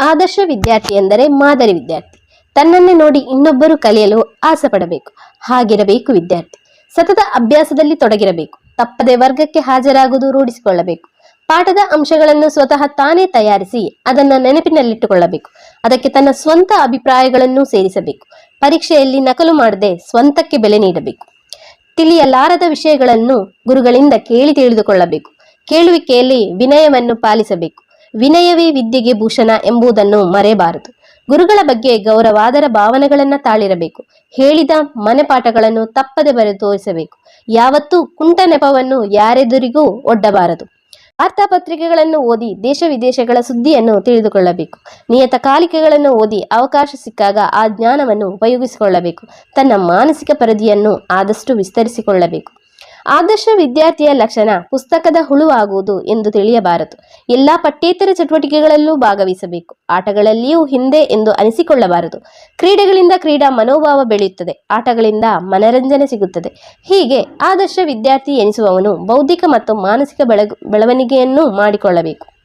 ಆದರ್ಶ ವಿದ್ಯಾರ್ಥಿ ಎಂದರೆ ಮಾದರಿ ವಿದ್ಯಾರ್ಥಿ. ತನ್ನನ್ನೇ ನೋಡಿ ಇನ್ನೊಬ್ಬರು ಕಲಿಯಲು ಆಸೆ ಪಡಬೇಕು ಹಾಗಿರಬೇಕು ವಿದ್ಯಾರ್ಥಿ. ಸತತ ಅಭ್ಯಾಸದಲ್ಲಿ ತೊಡಗಿರಬೇಕು. ತಪ್ಪದೆ ವರ್ಗಕ್ಕೆ ಹಾಜರಾಗುವುದು ರೂಢಿಸಿಕೊಳ್ಳಬೇಕು. ಪಾಠದ ಅಂಶಗಳನ್ನು ಸ್ವತಃ ತಾನೇ ತಯಾರಿಸಿ ಅದನ್ನು ನೆನಪಿನಲ್ಲಿಟ್ಟುಕೊಳ್ಳಬೇಕು. ಅದಕ್ಕೆ ತನ್ನ ಸ್ವಂತ ಅಭಿಪ್ರಾಯಗಳನ್ನು ಸೇರಿಸಬೇಕು. ಪರೀಕ್ಷೆಯಲ್ಲಿ ನಕಲು ಮಾಡದೆ ಸ್ವಂತಕ್ಕೆ ಬೆಲೆ ನೀಡಬೇಕು. ತಿಳಿಯಲಾರದ ವಿಷಯಗಳನ್ನು ಗುರುಗಳಿಂದ ಕೇಳಿ ತಿಳಿದುಕೊಳ್ಳಬೇಕು. ಕೇಳುವಿಕೆಯಲ್ಲಿ ವಿನಯವನ್ನು ಪಾಲಿಸಬೇಕು. ವಿನಯವೇ ವಿದ್ಯೆಗೆ ಭೂಷಣ ಎಂಬುದನ್ನು ಮರೆಯಬಾರದು. ಗುರುಗಳ ಬಗ್ಗೆ ಗೌರವಾದರ ಭಾವನೆಗಳನ್ನ ತಾಳಿರಬೇಕು. ಹೇಳಿದ ಮನೆಪಾಠಗಳನ್ನು ತಪ್ಪದೆ ಬರೆದು ತೋರಿಸಬೇಕು. ಯಾವತ್ತೂ ಕುಂಟ ನೆಪವನ್ನು ಯಾರೆದುರಿಗೂ ಒಡ್ಡಬಾರದು. ವಾರ್ತಾಪತ್ರಿಕೆಗಳನ್ನು ಓದಿ ದೇಶ ವಿದೇಶಗಳ ಸುದ್ದಿಯನ್ನು ತಿಳಿದುಕೊಳ್ಳಬೇಕು. ನಿಯತಕಾಲಿಕೆಗಳನ್ನು ಓದಿ ಅವಕಾಶ ಸಿಕ್ಕಾಗ ಆ ಜ್ಞಾನವನ್ನು ಉಪಯೋಗಿಸಿಕೊಳ್ಳಬೇಕು. ತನ್ನ ಮಾನಸಿಕ ಪರಿಧಿಯನ್ನು ಆದಷ್ಟು ವಿಸ್ತರಿಸಿಕೊಳ್ಳಬೇಕು. ಆದರ್ಶ ವಿದ್ಯಾರ್ಥಿಯ ಲಕ್ಷಣ ಪುಸ್ತಕದ ಹುಳುವಾಗುವುದು ಎಂದು ತಿಳಿಯಬಾರದು. ಎಲ್ಲಾ ಪಠ್ಯೇತರ ಚಟುವಟಿಕೆಗಳಲ್ಲೂ ಭಾಗವಹಿಸಬೇಕು. ಆಟಗಳಲ್ಲಿಯೂ ಹಿಂದೆ ಎಂದು ಅನಿಸಿಕೊಳ್ಳಬಾರದು. ಕ್ರೀಡೆಗಳಿಂದ ಕ್ರೀಡಾ ಮನೋಭಾವ ಬೆಳೆಯುತ್ತದೆ. ಆಟಗಳಿಂದ ಮನರಂಜನೆ ಸಿಗುತ್ತದೆ. ಹೀಗೆ ಆದರ್ಶ ವಿದ್ಯಾರ್ಥಿ ಎನಿಸುವವನು ಬೌದ್ಧಿಕ ಮತ್ತು ಮಾನಸಿಕ ಬೆಳವಣಿಗೆಯನ್ನು ಮಾಡಿಕೊಳ್ಳಬೇಕು.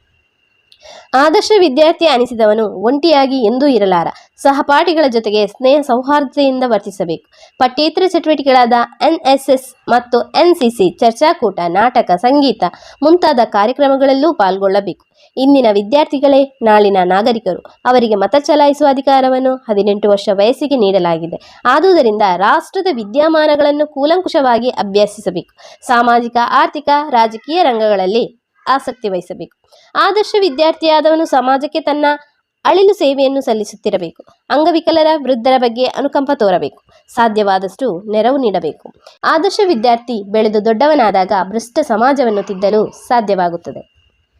ಆದರ್ಶ ವಿದ್ಯಾರ್ಥಿ ಅನಿಸಿದವನು ಒಂಟಿಯಾಗಿ ಎಂದೂ ಇರಲಾರ. ಸಹಪಾಠಿಗಳ ಜೊತೆಗೆ ಸ್ನೇಹ ಸೌಹಾರ್ದತೆಯಿಂದ ವರ್ತಿಸಬೇಕು. ಪಠ್ಯೇತರ ಚಟುವಟಿಕೆಗಳಾದ ಎನ್ಎಸ್ಎಸ್ ಮತ್ತು ಎನ್ಸಿಸಿ, ಚರ್ಚಾಕೂಟ, ನಾಟಕ, ಸಂಗೀತ ಮುಂತಾದ ಕಾರ್ಯಕ್ರಮಗಳಲ್ಲೂ ಪಾಲ್ಗೊಳ್ಳಬೇಕು. ಇಂದಿನ ವಿದ್ಯಾರ್ಥಿಗಳೇ ನಾಳಿನ ನಾಗರಿಕರು. ಅವರಿಗೆ ಮತ ಚಲಾಯಿಸುವ ಅಧಿಕಾರವನ್ನು ಹದಿನೆಂಟು ವರ್ಷ ವಯಸ್ಸಿಗೆ ನೀಡಲಾಗಿದೆ. ಆದುದರಿಂದ ರಾಷ್ಟ್ರದ ವಿದ್ಯಮಾನಗಳನ್ನು ಕೂಲಂಕುಷವಾಗಿ ಅಭ್ಯಸಿಸಬೇಕು. ಸಾಮಾಜಿಕ, ಆರ್ಥಿಕ, ರಾಜಕೀಯ ರಂಗಗಳಲ್ಲಿ ಆಸಕ್ತಿ ವಹಿಸಬೇಕು. ಆದರ್ಶ ವಿದ್ಯಾರ್ಥಿಯಾದವನು ಸಮಾಜಕ್ಕೆ ತನ್ನ ಅಳಿಲು ಸೇವೆಯನ್ನು ಸಲ್ಲಿಸುತ್ತಿರಬೇಕು. ಅಂಗವಿಕಲರ, ವೃದ್ಧರ ಬಗ್ಗೆ ಅನುಕಂಪ ತೋರಬೇಕು. ಸಾಧ್ಯವಾದಷ್ಟು ನೆರವು ನೀಡಬೇಕು. ಆದರ್ಶ ವಿದ್ಯಾರ್ಥಿ ಬೆಳೆದು ದೊಡ್ಡವನಾದಾಗ ಭ್ರಷ್ಟ ಸಮಾಜವನ್ನು ತಿದ್ದಲು ಸಾಧ್ಯವಾಗುತ್ತದೆ.